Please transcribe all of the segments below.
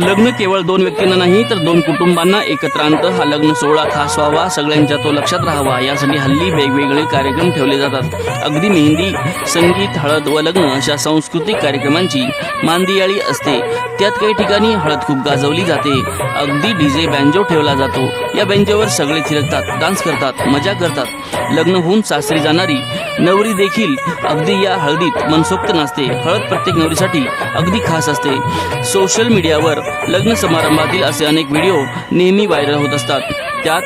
लग्न केवळ दोन व्यक्तींना नाही तर दोन कुटुंबांना एकत्र आणतं. हा लग्न सोहळा खास व्हावा सगळ्यांच्या तो लक्षात राहावा. यासाठी हल्ली वेगवेगळे कार्यक्रम ठेवले जातात. अगदी मेहंदी संगीत हळद व लग्न अशा सांस्कृतिक कार्यक्रमांची मांदियाळी असते. त्यात काही ठिकाणी हळद खूप गाजवली जाते. अगदी डीजे बँजो ठेवला जातो. या बँजोवर सगळे थिरकतात डान्स करतात मजा करतात. लग्न होऊन सासरी जाणारी नवरी देखील अगदी या हळदीत मनसोक्त नाचते. हळद प्रत्येक नवरीसाठी अगदी खास असते. सोशल मीडियावर लग्न समारंभातील असे अनेक व्हिडिओ नेहमी व्हायरल होत असतात. त्यात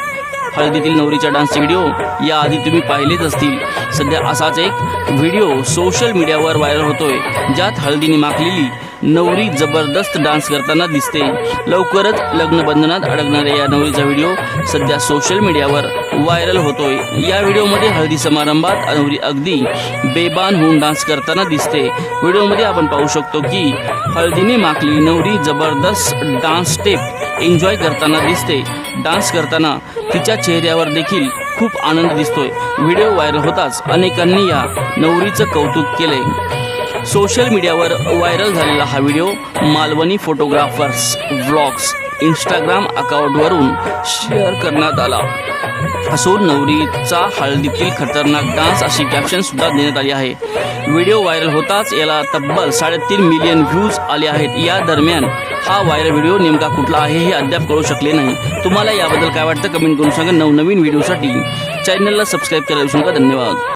हळदीतील नवरीच्या डान्सचे व्हिडिओ याआधी तुम्ही पाहिलेच असतील. सध्या असाच एक व्हिडिओ सोशल मीडियावर व्हायरल होतोय ज्यात हळदीने माखलेली नवरी जबरदस्त डान्स करताना दिसते. लवकरच लग्नबंधनात अडकणाऱ्या या नवरीचा व्हिडिओ सध्या सोशल मीडियावर व्हायरल होतोय. या व्हिडिओमध्ये हळदी समारंभात नवरी अगदी बेबान होऊन डान्स करताना दिसते. व्हिडिओमध्ये आपण पाहू शकतो की हळदीने माखलेली नवरी जबरदस्त डान्स स्टेप एन्जॉय करताना दिसते. डान्स करताना तिच्या चेहऱ्यावर देखील खूप आनंद दिसतोय. व्हिडिओ व्हायरल होताच अनेकांनी या नवरीचं कौतुक केलंय. सोशल मीडियावर व्हायरल झालेला हा video Malvani photographers vlogs Instagram अकाउंटवरून share करण्यात आला. असून नवरीचा हळदीतील खतरनाक डान्स अशी कॅप्शनसुद्धा देण्यात आली आहे. व्हिडिओ व्हायरल होताच याला तब्बल साडेतीन मिलियन व्ह्यूज आले आहेत. या दरम्यान हा व्हायरल व्हिडिओ नेमका कुठला आहे हे अद्याप कळू शकले नाही. तुम्हाला याबद्दल काय वाटतं कमेंट करून सांगा. नवनवीन व्हिडिओसाठी चॅनलला सबस्क्राईब करायला सांगा धन्यवाद.